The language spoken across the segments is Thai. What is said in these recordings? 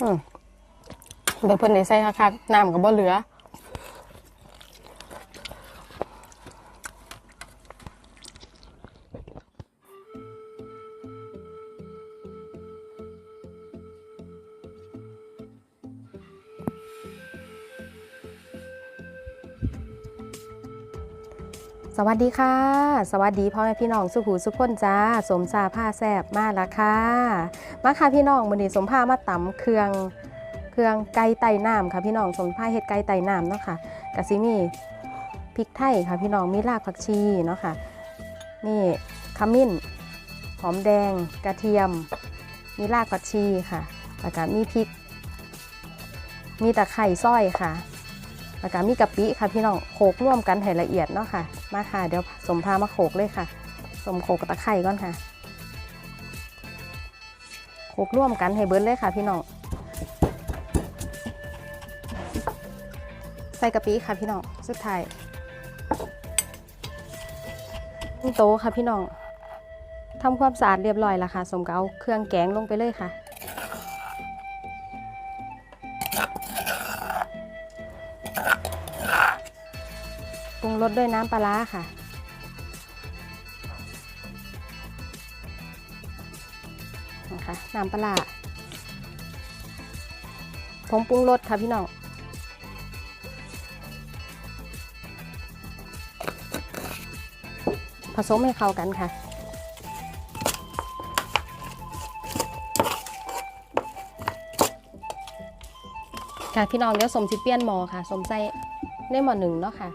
อืมเบิ่งเพิ่นได้ใส่คักๆน้ำก็บ่เหลือ สวัสดีค่ะ สวัสดีพ่อแม่พี่น้องสุขูสุขคนจ้า สมซาผ้าแซบมาละค่ะ มาค่ะพี่น้องมื้อนี้สมผ้ามาตำเครื่องเครื่องไก่ไต่น้ำค่ะพี่น้องสมผ้าเฮ็ดไก่ไต่น้ำเนาะค่ะกะซิมีพริกไทยค่ะพี่น้องมีรากผักชีเนาะค่ะนี่ขมิ้น หอมแดง กระเทียม มีรากผักชีค่ะแล้วก็มีพริก มีตะไคร่ส้อยค่ะ แล้วก็มีกะปิค่ะพี่น้องโขกร่วมกันให้ละเอียดเนาะค่ะ มาค่ะเดี๋ยวสมพามาโขกเลยค่ะ สมโขกตะไคร่ก่อนค่ะโขกร่วมกันให้เบิร์ดเลยค่ะพี่น้องใส่กะปิค่ะพี่น้องสุดท้ายนี่โตะค่ะพี่น้องทำความสะอาดเรียบร้อยแล้วค่ะ สมก็เอาเครื่องแกงลงไปเลยค่ะ สด้วยน้ำปลาร้าค่ะ นะคะน้ำปลาร้าผงปรุงรสค่ะพี่น้องผสมให้เข้ากันค่ะค่ะพี่น้องเดี๋ยวสมสิเปียนหมอค่ะสมใส่ในหมอหนึ่งเนาะค่ะ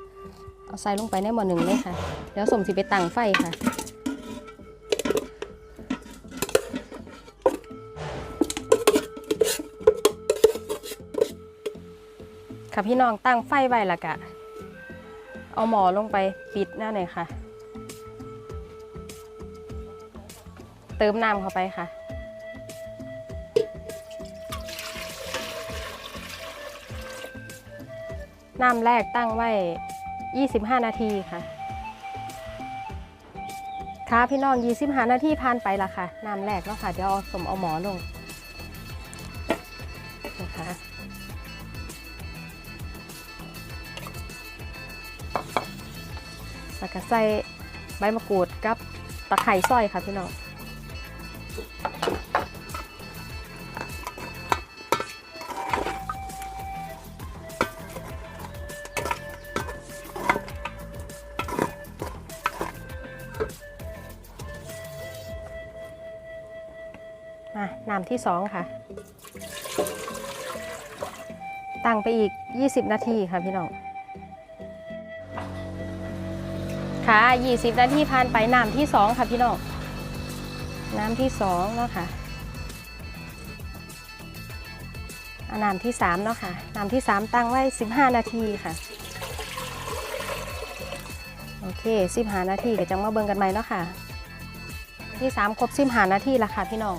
เอาใส่ลงไปในหม้อหนึ่งเลยค่ะ เดี๋ยวสมสิไปตั้งไฟค่ะค่ะพี่น้องตั้งไฟไว้ละกะ เอาหมอลงไปปิดหน้าหน่อยค่ะ เติมน้ำเข้าไปค่ะ น้ำแรกตั้งไว้ 25 นาทีค่ะค่ะพี่น้อง25นาทีผ่านไปละค่ะน้ำแรกแล้วค่ะเดี๋ยวเอาสมเอาหมอลงนะคะแล้วก็ใส่ใบมะกรูดกับตะไคร่ซอยค่ะพี่น้อง น้ำที่สองค่ะ ตั้งไปอีก 20 นาทีค่ะพี่น้อง ค่ะ 20 นาทีผ่านไปน้ำที่สองค่ะพี่น้อง น้ำที่สองเนาะค่ะน้ำที่สามเนาะค่ะ น้ำที่สามตั้งไว้ 15 นาทีค่ะโอเค15นาทีก็จังมาเบิ่งกันใหม่เนาะค่ะ ที่สามครบ15นาทีและค่ะพี่น้อง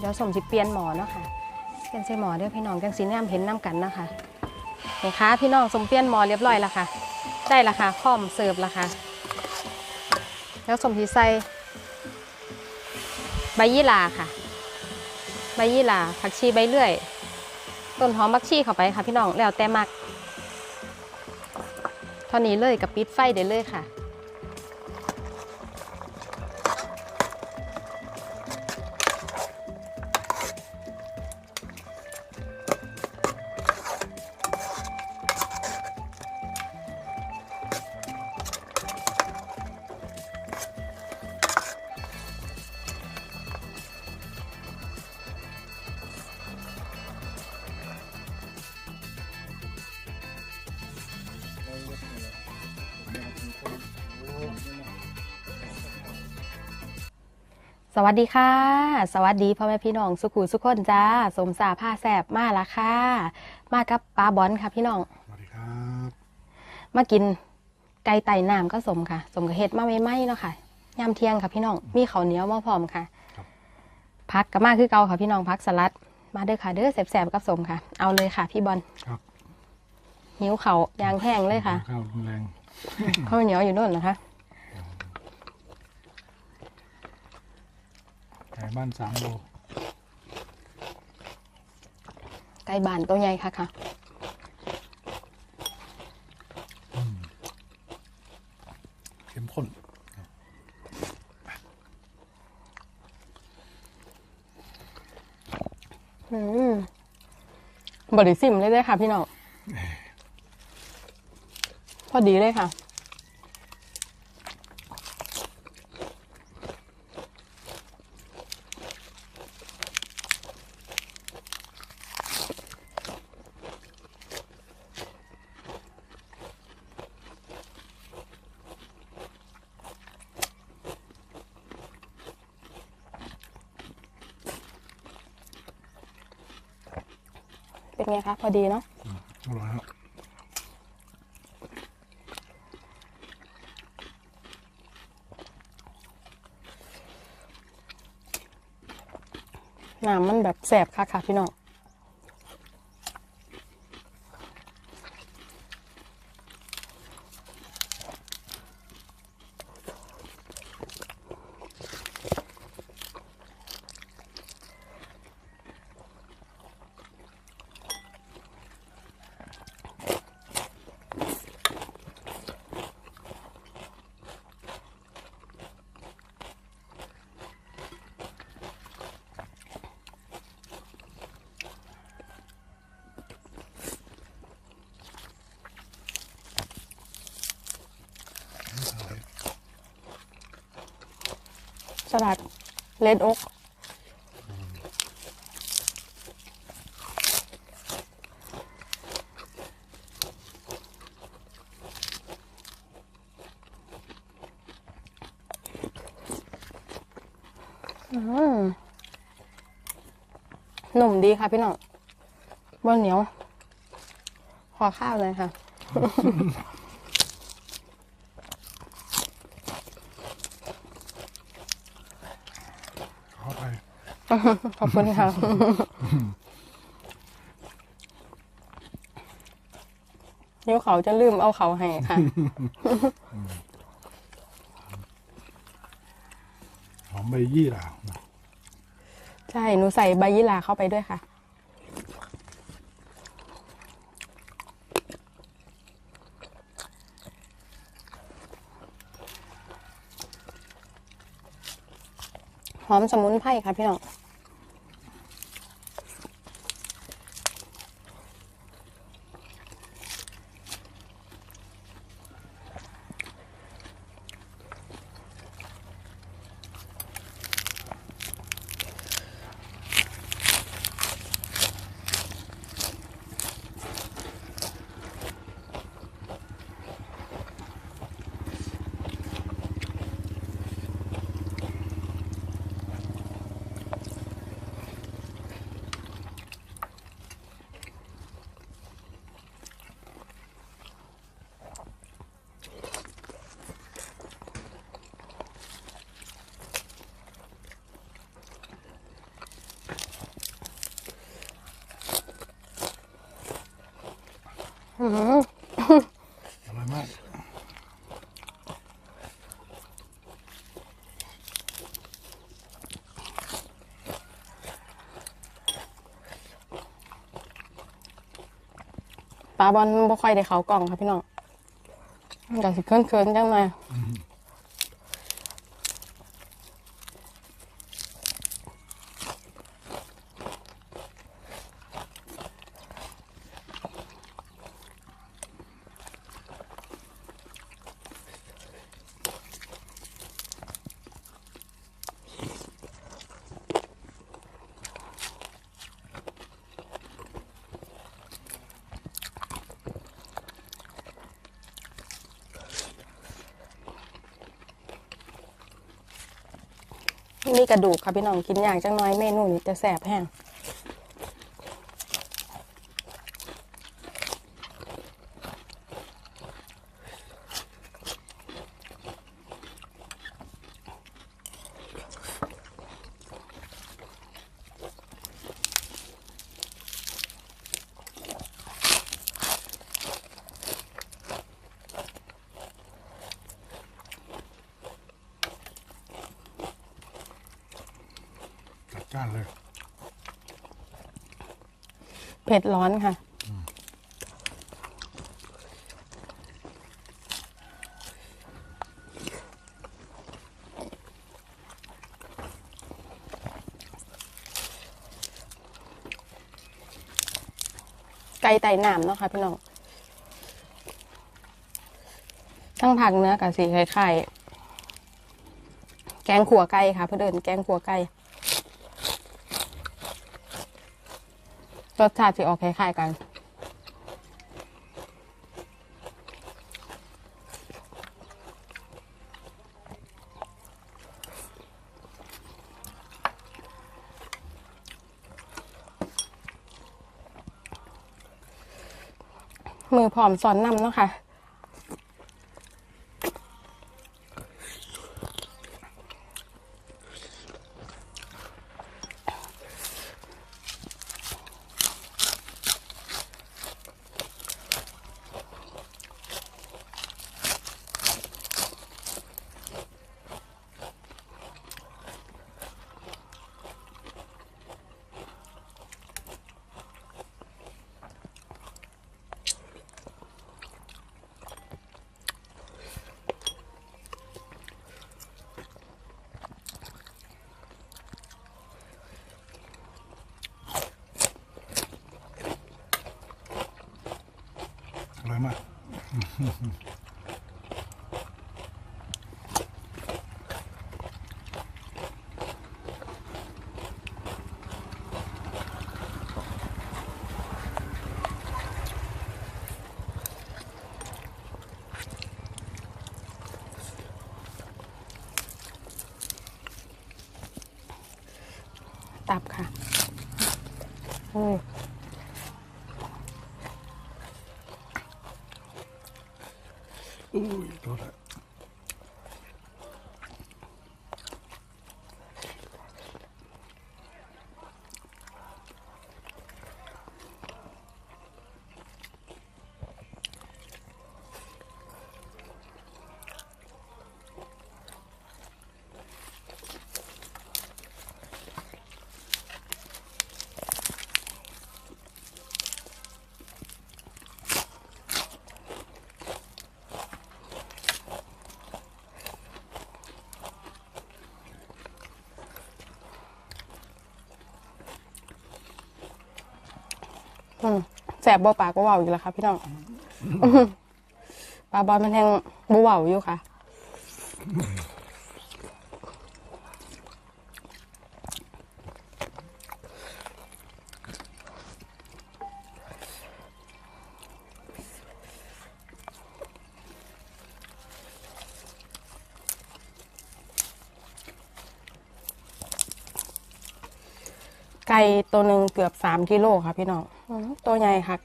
เดี๋ยวสมสิเปลี่ยนหมอเนาะค่ะเปลี่ยนใส่หมอเดี๋ยวพี่น้องจังสีแนมเห็นน้ำกันนะคะนี่ค่ะพี่น้องสมเปลี่ยนหมอเรียบร้อยแล้วค่ะ ได้ละค่ะคอมเสิร์ฟละค่ะแล้วสมสีใส่ใบยี่หร่าค่ะ ใบยี่หร่าผักชีใบเลื่อย ต้นหอมบักชีเข้าไปค่ะ พี่น้องแล้วแต่มักเท่านี้เลยกับปิดไฟได้เลยค่ะ วัสดีค่ะ สวัสดีพ่อแม่พี่น้องสุขุสุขคนจ้า สมสาผ้าแสบมาละค่ะ มากับปลาบอลค่ะพี่น้อง สวัสดีครับ มากินไก่ไต่น้ำก็สมค่ะ สมกับเห็ดมาไม่ไหมเนาะค่ะยามเที่ยงค่ะพี่น้อง มีข้าวเหนียวมาพร้อมค่ะครับพักกับมาคือเก่าค่ะพี่น้องพักสลัด มาเด้อค่ะเด้อแสบๆกับสมค่ะ เอาเลยค่ะ พี่บอลครับหิวเขาวยางแห้งเลยค่ะข้าวรุนแรงข้าวเหนียวอยู่นู่นนะคะ ไก่บ้านสามโลไก่บานตัวใหญ่ค่ะค่ะเข้มข้นอืมบริสิมเลยเลยค่ะพี่น้อง พอดีเลยค่ะ คะพอดีเนาะอร่อยครับน้ำมันแบบแสบค่ะค่ะพี่น้อง สลัดเลดโอ๊กหนุ่มดีค่ะพี่น้องบนเหนียว ขอข้าวเลยค่ะ ขอไป ขอบคุณค่ะเดี๋ยวเขาจะลืมเอาเขาให้ค่ะ หอมใบยี่หร่าใช่ หนูใส่ใบยี่หร่าเข้าไปด้วยค่ะหอมสมุนไพรค่ะพี่น้อง อร่อยมากปลาบอลบ่ค่อยได้เขากล่องครับพี่น้องแต่สิเคลื่อนๆจังเลย มีกระดูกค่ะพี่น้องกินอย่างจังน้อยเมนูนี้จะแสบแห้ง จ้านเลย เผ็ดร้อนค่ะ ไก่ไต่หนามเนาะค่ะพี่น้อง ทั้งผักเนื้อกับสีไข่ไข่แกงขัวไก่ค่ะ เพื่อนนแกงขัวไก่ รสชาติออกคล้ายๆกัน มือผอมสอนนำเนาะค่ะร่อยมาก ตับค่ะเฮ้ยอุ้ ยโแสบบ่ปากบ่เบาอยู่แล้วค่ะพี่น้องปลาบอลมันแทงบ่เบาอยู่ค่ะไก่ตัวหนึ่งเกือบสามกิโลค่ะพี่น้องอ ตัวใหญ่ค่ะ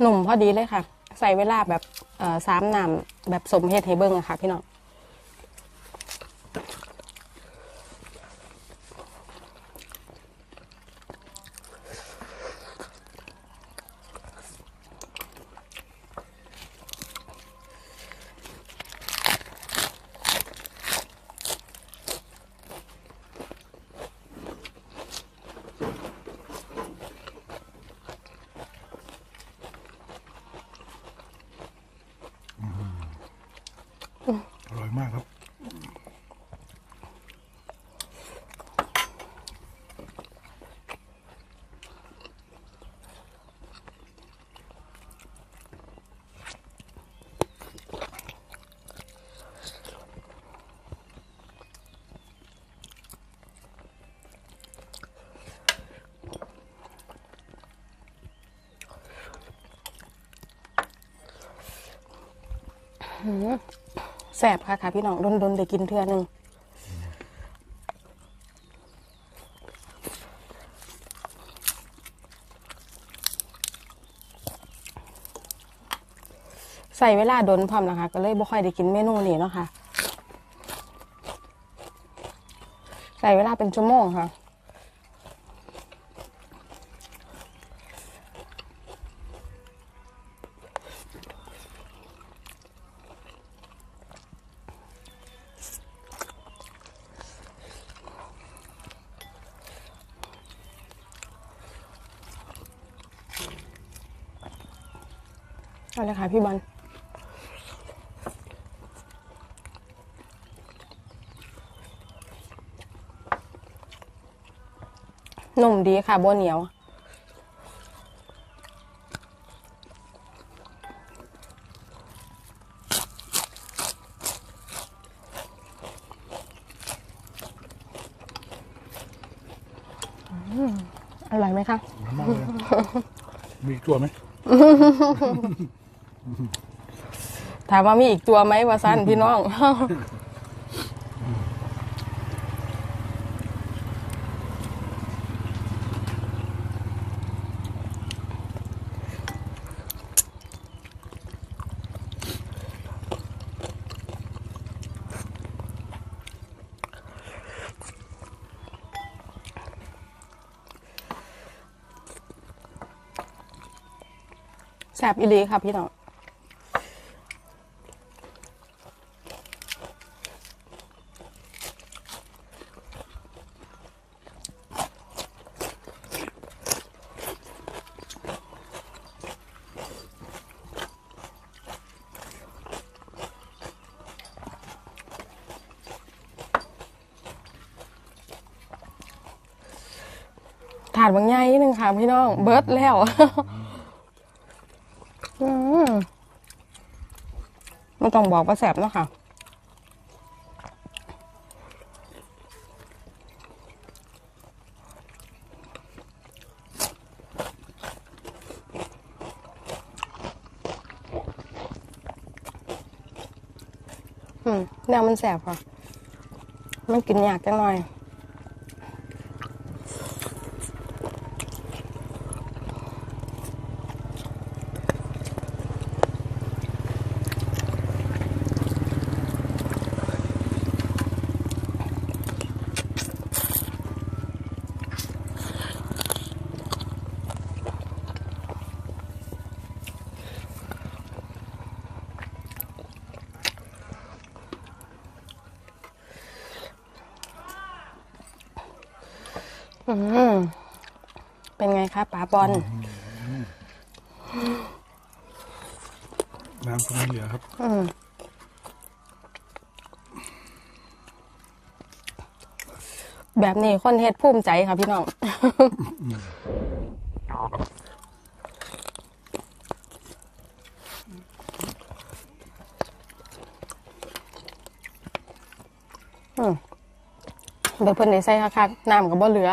หนุ่มพอดีเลยค่ะ ใส่เวลาแบบสามนำแบบสมเหตุให้เบิ้งอะค่ะพี่น้อง แสบค่ะค่ะ พี่น้องดนๆได้กินเทื่อหนึงใส่เวลาดนพร้อมนะคะ ก็เลยบ่ค่อยได้กินเมนูนี้เนาะค่ะ ใส่เวลาเป็นชั่วโมงค่ะ เอาเลยค่ะพี่บอลนุ่มดีค่ะบัวเหนียวอืมอร่อยไหมคะอร่อยมากเลย มีอีกตัวไหม ถามว่ามีอีกตัวไหมวาซันพี่น้อง แซ่บอีหลีค่ะพี่น้องาดบางใหญ่นิดนึงค่ะพี่น้อง เบิร์ดแล้วอืมไม่ต้องบอกว่าแสบเนาะค่ะอืมแนวมันแสบค่ะ มันกินยากจังหน่อย อืมเป็นไงคะป๋าบอลน้ำก็ไม่เหลือครับ อืมแบบนี้คนเฮ็ดภูมิใจค่ะพี่น้อง อืมเดี๋ยวเพิ่นได้ใส่คักๆน้ำก็บ่เหลือ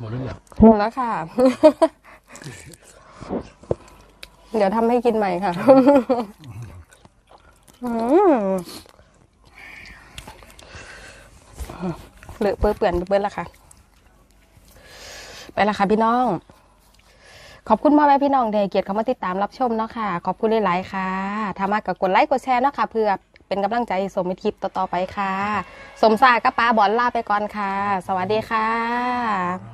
หมดแล้วเนี่ยหมดแล้วค่ะ เดี๋ยวทำให้กินใหม่ค่ะเลอะเปื้อนเปื่อนเปื้อนแล้วค่ะ ไปและค่ะพี่น้อง ขอบคุณพ่อแม่พี่น้องเดเกียรติเขามาติดตามรับชมเนาะค่ะ ขอบคุณหลายๆค่ะถ้ามากกับกดไลค์กดแชร์เนาะค่ะ เพื่อเป็นกำลังใจสมในคลิปต่อๆไปค่ะ สมศาสตร์กับป้าบอลลาไปก่อนค่ะ สวัสดีค่ะ